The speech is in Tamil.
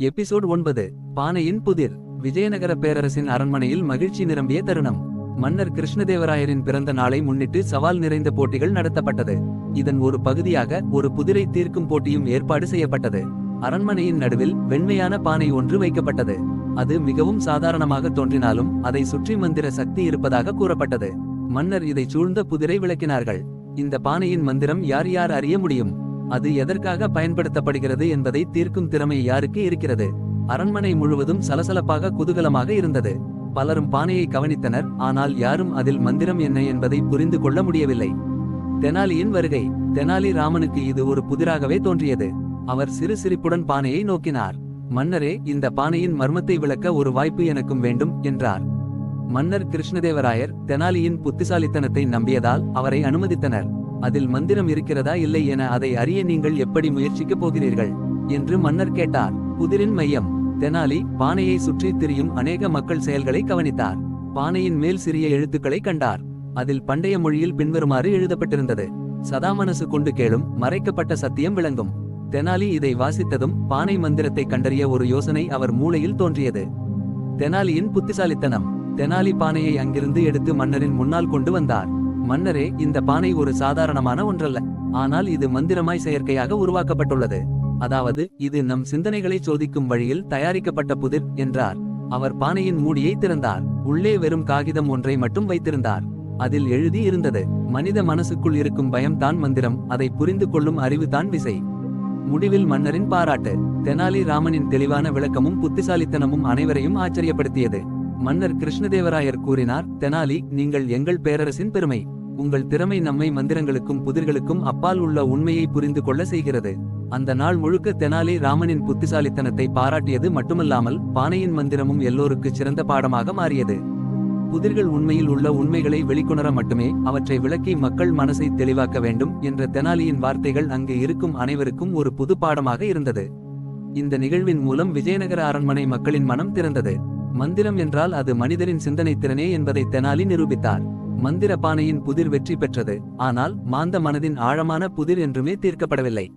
எபிசோட் ஒன்பது. பானையின் புதிர். விஜயநகர பேரரசின் அரண்மனையில் மகிழ்ச்சி நிரம்பிய தருணம். மன்னர் கிருஷ்ணதேவராயரின் பிறந்த நாளை முன்னிட்டு சவால் நிறைந்த போட்டிகள் நடத்தப்பட்டது. இதன் ஒரு பகுதியாக ஒரு புதிரை தீர்க்கும் போட்டியும் ஏற்பாடு செய்யப்பட்டது. அரண்மனையின் நடுவில் வெண்மையான பானை ஒன்று வைக்கப்பட்டது. அது மிகவும் சாதாரணமாக தோன்றினாலும் அதை சுற்றி மந்திர சக்தி இருப்பதாக கூறப்பட்டது. மன்னர் இதை சூழ்ந்த புதிரை விளக்கினார்கள். இந்த பானையின் மந்திரம் யார் யார் அறிய முடியும்? அது எதற்காக பயன்படுத்தப்படுகிறது என்பதை தீர்க்கும் திறமை யாருக்கு இருக்கிறது? அரண்மனை முழுவதும் சலசலப்பாக குதூகலமாக இருந்தது. பலரும் பானையை கவனித்தனர் ஆனால் யாரும் அதில் மந்திரம் என்ன என்பதை புரிந்து கொள்ள முடியவில்லை. தெனாலியின் வருகை தெனாலி ராமனுக்கு இது ஒரு புதிராகவே தோன்றியது. அவர் சிறு சிரிப்புடன் பானையை நோக்கினார். மன்னரே இந்த பானையின் மர்மத்தை விளக்க ஒரு வாய்ப்பு எனக்கும் வேண்டும் என்றார். மன்னர் கிருஷ்ணதேவராயர் தெனாலியின் புத்திசாலித்தனத்தை நம்பியதால் அவரை அனுமதித்தனர். அதில் மந்திரம் இருக்கிறதா இல்லை என அதை அறிய நீங்கள் எப்படி முயற்சிக்கப் போகிறீர்கள்? என்று மன்னர் கேட்டார். புதிரின் மையம் தெனாலி பானையை சுற்றி திரியும் அநேக மக்கள் செயல்களை கவனித்தார். பானையின் மேல் சிறிய எழுத்துக்களை கண்டார். அதில் பண்டைய மொழியில் பின்வருமாறு எழுதப்பட்டிருந்தது. சதாமனசு கொண்டு கேளும் மறைக்கப்பட்ட சத்தியம் விளங்கும். தெனாலி இதை வாசித்ததும் பானை மந்திரத்தை கண்டறிய ஒரு யோசனை அவர் மூளையில் தோன்றியது. தெனாலியின் புத்திசாலித்தனம் தெனாலி பானையை அங்கிருந்து எடுத்து மன்னரின் முன்னால் கொண்டு வந்தார். மன்னரே இந்த பானை ஒரு சாதாரணமான ஒன்றல்ல. ஆனால் இது மந்திரமாய் செயற்கையாக உருவாக்கப்பட்டுள்ளது. அதாவது இது நம் சிந்தனைகளை சோதிக்கும் வழியில் தயாரிக்கப்பட்ட புதிர் என்றார். அவர் பானையின் மூடியை திறந்தார். உள்ளே வெறும் காகிதம் ஒன்றை மட்டும் வைத்திருந்தார். அதில் எழுதி இருந்தது மனித மனசுக்குள் இருக்கும் பயம்தான் மந்திரம் அதை புரிந்து கொள்ளும் அறிவுதான் விசை. முடிவில் மன்னரின் பாராட்டு. தெனாலி ராமனின் தெளிவான விளக்கமும் புத்திசாலித்தனமும் அனைவரையும் ஆச்சரியப்படுத்தியது. மன்னர் கிருஷ்ணதேவராயர் கூறினார் தெனாலி நீங்கள் எங்கள் பேரரசின் பெருமை. உங்கள் திறமை நம்மை மந்திரங்களுக்கும் புதிர்களுக்கும் அப்பால் உள்ள உண்மையை புரிந்து கொள்ள செய்கிறது. அந்த நாள் முழுக்க தெனாலி ராமனின் புத்திசாலித்தனத்தை பாராட்டியது மட்டுமல்லாமல் பானையின் மந்திரமும் எல்லோருக்கு சிறந்த பாடமாக மாறியது. புதிர்கள் உண்மையில் உள்ள உண்மைகளை வெளிக்கொணர மட்டுமே அவற்றை விளக்கி மக்கள் மனசை தெளிவாக்க வேண்டும் என்ற தெனாலியின் வார்த்தைகள் அங்கு இருக்கும் அனைவருக்கும் ஒரு புது பாடமாக இருந்தது. இந்த நிகழ்வின் மூலம் விஜயநகர அரண்மனை மக்களின் மனம் திறந்தது. மந்திரம் என்றால் அது மனிதரின் சிந்தனை திறனே என்பதை தெனாலி நிரூபித்தார். மந்திர பானையின் புதிர் வெற்றி பெற்றது. ஆனால் மாந்த மனதின் ஆழமான புதிர் என்றுமே தீர்க்கப்படவில்லை.